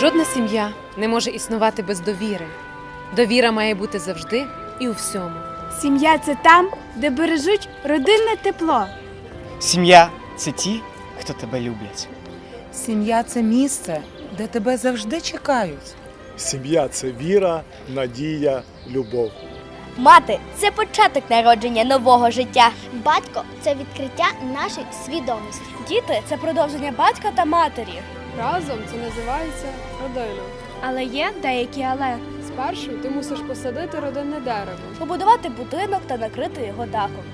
Жодна сім'я не може існувати без довіри. Довіра має бути завжди і у всьому. Сім'я це там, де бережуть родинне тепло. Сім'я це ті, хто тебе люблять. Сім'я це місце, де тебе завжди чекають. Сім'я це віра, надія, любов. Мати це початок народження нового життя. Батько це відкриття нашої свідомості. Діти це продовження батька та матері. Разом це називається родина. Але є деякі але. Спершу ти мусиш посадити родинне дерево. Побудувати будинок та накрити його дахом.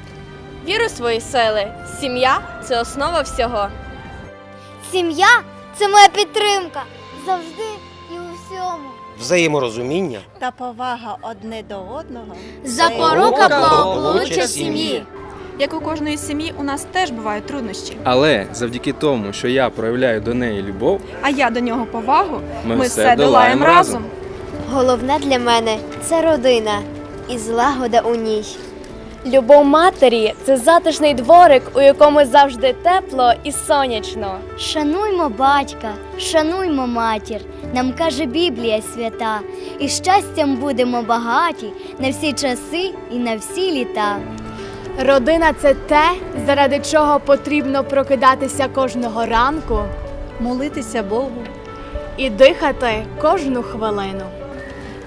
Віру в свої сили. Сім'я це основа всього. Сім'я це моя підтримка завжди і у всьому. взаєморозуміння та повага одне до одного. Запорука благополуччя сім'ї. Як у кожної сім'ї, у нас теж бувають труднощі. Але завдяки тому, що я проявляю до неї любов, А я до нього повагу. ми, Ми все все долаємо разом. Головне для мене це родина і злагода у ній. Любов матері це затишний дворик, у якому завжди тепло і сонячно. Шануймо батька, шануймо матір. Нам каже Біблія свята, і щастям будемо багаті на всі часи і на всі літа. Родина це те, заради чого потрібно прокидатися кожного ранку Молитися Богу. і дихати кожну хвилину.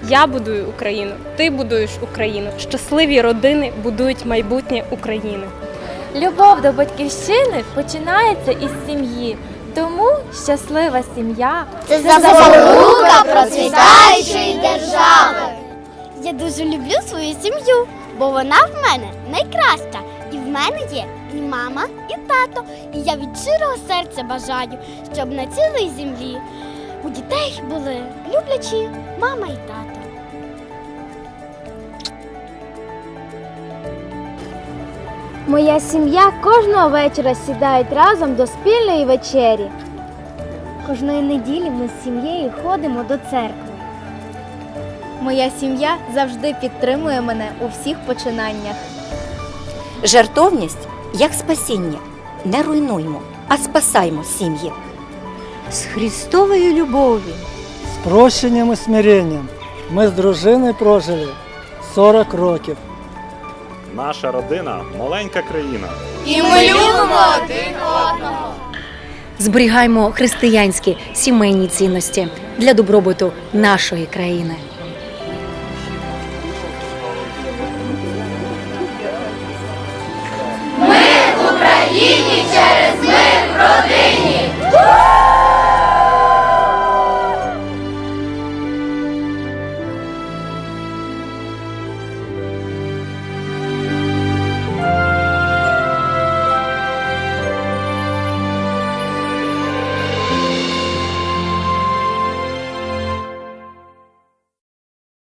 Я будую Україну, ти будуєш Україну. Щасливі родини будують майбутнє України. Любов до батьківщини починається із сім'ї. Тому щаслива сім'я Це запорука процвітаючої держави. Я дуже люблю свою сім'ю, бо вона в мене найкраща. І в мене є і мама, і тато. І я від щирого серця бажаю, щоб на цілій землі у дітей були люблячі мама і тато. Моя сім'я кожного вечора сідають разом до спільної вечері. Кожної неділі ми з сім'єю ходимо до церкви. Моя сім'я завжди підтримує мене у всіх починаннях. Жертовність як спасіння. Не руйнуймо, а спасаймо сім'ї. З Христовою любов'ю. З прощенням і смиренням ми з дружиною прожили 40 років. Наша родина маленька країна. І ми любимо один одного. Зберігаймо християнські сімейні цінності для добробуту нашої країни.